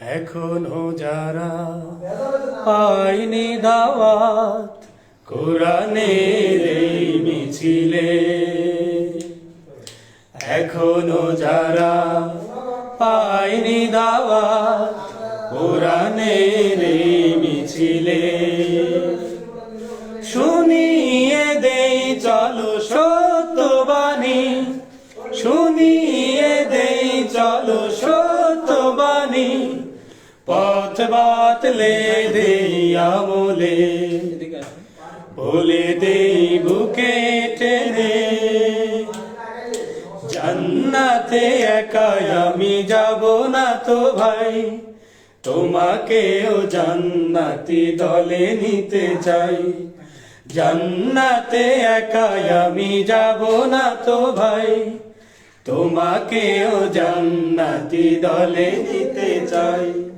এখনও যারা পায়নি দাওয়াত কোরআনের মিছিলে। এখনও যারা পায়নি দাওয়াত কোরআনের মিছিলে। বাতলে আমলে। বলে দেই বুকে টেনে। জান্নাতে একাই আমি যাব না তো ভাই। তোমাকেও জান্নাতি দলে নিতে চাই। জান্নাতে একাই আমি যাব না তো ভাই। তোমাকেও জান্নাতি দলে নিতে চাই।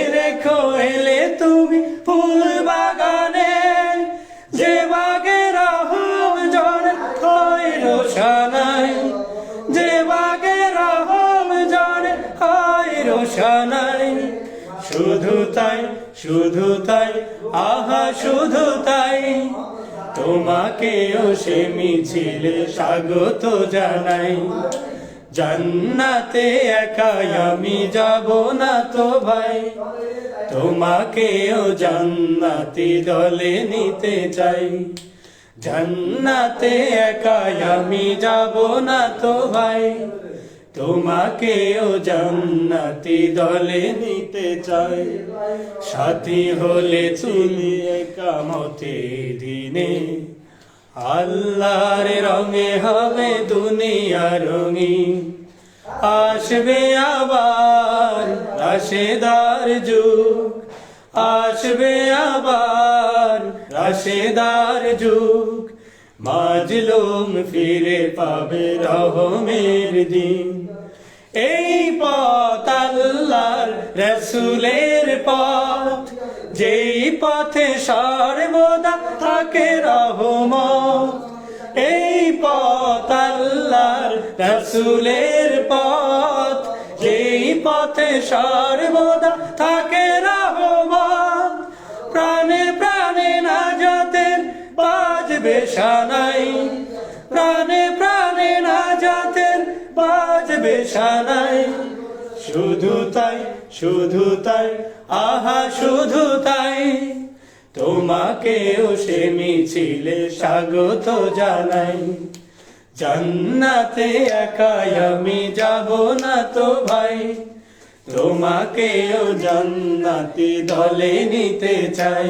রোশানাই শুধু তাই শুধু তাই, আহা, শুধু তাই। তোমাকেও সে মিছিলে স্বাগত জানাই। জান্নাতে একাই আমি যাব না তো ভাই। তোমাকেও জান্নাতি দলে নিতে চাই। জান্নাতে একাই আমি যাব না তো ভাই। তোমাকেও জান্নাতি দলে নিতে চাই। সাথী হলে তুমি একামতে দিনে। আল্লাহর রঙে হবে দুনিয়া রঙিন। আসবে আবার রাশেদার যুগ। আসবে আবার রাশেদার যুগ। মাজলুম ফিরে পাবে রহমের দিন। এই পথ আল্লাহর রসুলের পথ। যেই পথে সর্বদা থাকে রহমত। এই পথ আল্লাহর রসুলের পথ। যেই পথে সর্বদা বাজবে সানাই প্রাণে প্রাণে না যাতের বাজবে সানাই শুধু তাই শুধু তাই, আহা, শুধু তাই। তোমাকেও সে মিছিলে স্বাগত জানাই। জান্নাতে একাই আমি যাব না তো ভাই। তোমাকেও জান্নাতি দলে নিতে চাই।